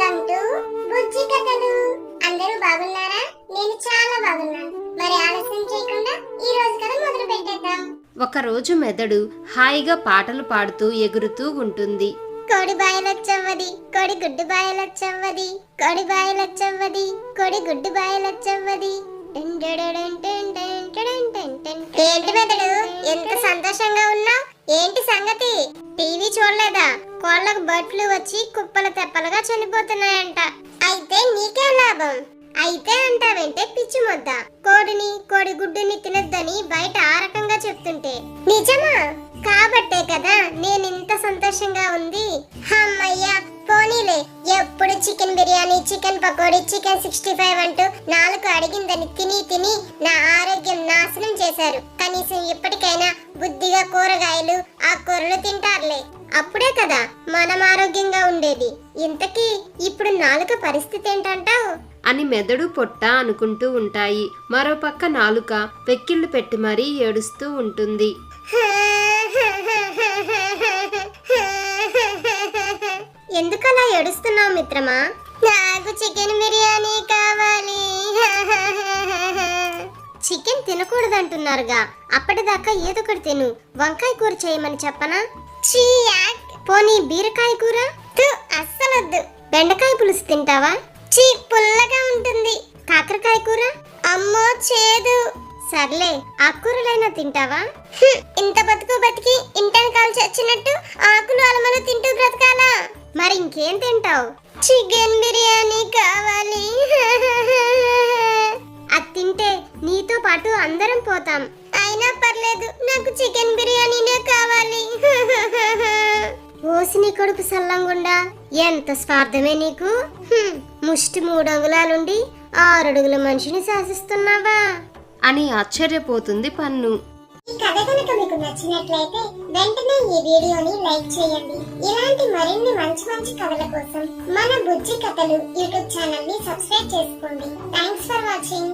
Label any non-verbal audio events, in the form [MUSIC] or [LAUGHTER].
Welcome to బుజ్జి కథలు. అందరూ బాగున్నారా? నేను చాలా బాగున్నాను. మరి ఆలస్యం చేయకుండా ఈ రోజు కథ మొదలు పెట్టేద్దాం. ఒకరోజు మెదడు హాయిగా పాటలు పాడుతూ ఎగురుతూ ఉంటుంది. కోడి బాయలచ్చవ్వది కోడి గుడ్డు బాయలచ్చవ్వది కోడి బాయలచ్చవ్వది కోడి గుడ్డు బాయలచ్చవ్వది ఏంటి మెదడు? ఎంత సంతోషంగా ఉన్నావు? ఏంటి సంగతి? టీవీ చూడలేదా? కోళ్ళకు బర్డ్ ఫ్లూ వచ్చి కుప్పల తెప్పలుగా చనిపోతున్నాయంట. అయితే నీకే లాభం. అయితే అంటావంటే పిచ్చి ముద్ద. కోడిని కోడి గుడ్డుని తినొద్దని బయట ఆ రకంగా చెప్తుంటే. నిజమా? కాబట్టే కదా నేను ఇంత సంతోషంగా ఉంది. అమ్మయ్యా పోనీలే. ఎప్పుడు chicken biryani chicken pakoda chicken sixty five అంటూ నాలుగు అడిగిందని తిని తిని నా ఆరోగ్యం నాశనం చేశారు. కనీసం ఇప్పటికైనా బుద్ధిగా కూరగాయలు ఆ కూరలు తింటారులే. అప్పుడే కదా మనం ఆరోగ్యంగా ఉండేది. ఇంతకీ ఇప్పుడు నాలుక పరిస్థితి ఏంటంటావు? అని మెదడు పొట్ట అనుకుంటూ ఉంటాయి. మరోపక్క నాలుక వెక్కిళ్ళు పెట్టి మరీ ఏడుస్తూ ఉంటుంది. ఎందుకలా ఏడుస్తున్నావు మిత్రమా? నాకు చికెన్ బిర్యానీ చికెన్ తినకూడదంటున్నారుగా. అప్పటిదాకా ఏదో ఒకటి తిను. వంకాయ కూర చేయమని చెప్పనా? పోనీ బీరకాయ కూర? అస్సలొద్దు. బెండకాయ పులుసు తింటావా? చీ పుల్లగా ఉంటుంది. కాకరకాయ కూర? అమ్మో చేదు. సర్లే ఆకుకూరలైనా తింటావా? ఇంత బతుకు బతికి ఇంటని కాలు చచ్చినట్టు ఆకులు అలమలు తింటూ బ్రతకాలా? మరి ఇంకేం తింటావు? చికెన్ బిర్యానీ కావాలి. [LAUGHS] పాటు అందరం పోతాం. అయినా పర్లేదు నాకు చికెన్ బిర్యానీనే కావాలి. [LAUGHS] ఓసిని కొడుకు సల్లంగుండా ఎంత స్వార్థమే నీకు? ముష్టి మూడు అంగుళాలుండి ఆరడుగుల మనిషిని శాసిస్తున్నావా? అని ఆశ్చర్యపోతుంది పన్ను. ఈ కథ కనుక మీకు నచ్చినట్లయితే వెంటనే ఈ వీడియోని లైక్ చేయండి. ఇలాంటి మరిన్ని మంచి మంచి కథల కోసం మన బుజ్జి కథలు యూట్యూబ్ ఛానల్ని సబ్స్క్రైబ్ చేసుకోండి. Thanks for watching